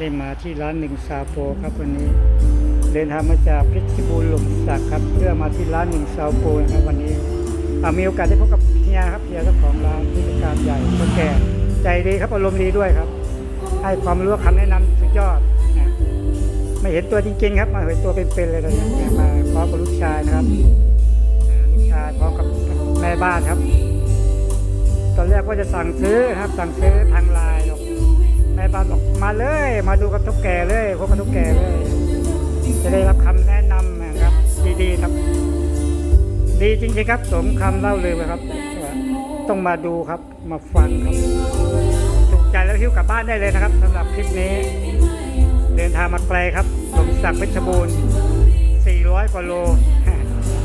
ได้มาที่ร้านหนึ่งซาโปครับวันนี้เดินทางมาจากเพชรบูรณ์หล่มสักครับ เพื่อมาที่ร้านหนึ่งซาโปนะครับวันนี้มีโอกาสได้พบกับเฮียครับเฮียเจ้าของร้านผู้จัดการใหญ่คนแก่ใจดีครับอารมณ์ดีด้วยครับ ให้ความรู้คำแนะนำสุดยอดนะไม่เห็นตัวจริงๆครับมาเห็นตัวเป็นๆเลยตอนนี้นะมาพร้อมกับลูกชายนะครับลูกชายพร้อมกับแม่บ้านครับ ตอนแรกว่าจะสั่งซื้อครับสั่งซื้อทางไล น์หรอกแม่บ้านบอกมาเลย มาดูกับทุกแก่เลยพบกับทุกแก่เลย จะได้รับคำแนะนำนะครับ ดีๆครับ ดีจริงๆครับ สมคำเล่าเลยครับ ต้องมาดูครับ มาฟังครับถูกใจแล้วหิ้วกลับบ้านได้เลยนะครับสำหรับคลิปนี้ เดินทางมาไกลครับสมศักดิ์เพชรบูรณ์ 400 กว่าโล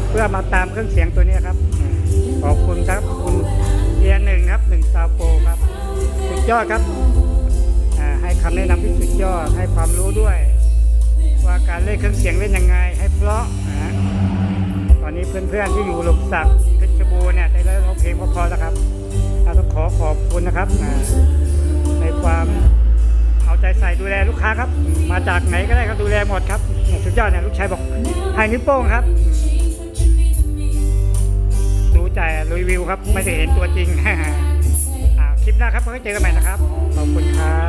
เพื่อมาตามเครื่องเสียงตัวนี้ครับ ขอบคุณครับคุณเอียหนึ่งครับหนึ่งซาโปครับ สุดยอดครับ คำแนะนำที่สุดยอดให้ความรู้ด้วย ว่าการเล่นเครื่องเสียงเล่นยังไงให้เพราะนะตอนนี้เพื่อนๆที่อยู่หลมสักเพชรบูรณ์เนี่ยได้ร้องเพลงพราะๆแล้วครับเราต้องขอขอบคุณนะครับในความเอาใจใส่ดูแลลูกค้าครับ มาจากไหนก็ได้ครับดูแลหมดครับสุดยอดเนี่ยลูกชายบอกให้นิ้วโป้งครับดูใจรีวิวครับไม่ได้เห็นตัวจริงคลิปหน้าครับไว้เจอกันใหม่นะครับ ขอบคุณครับ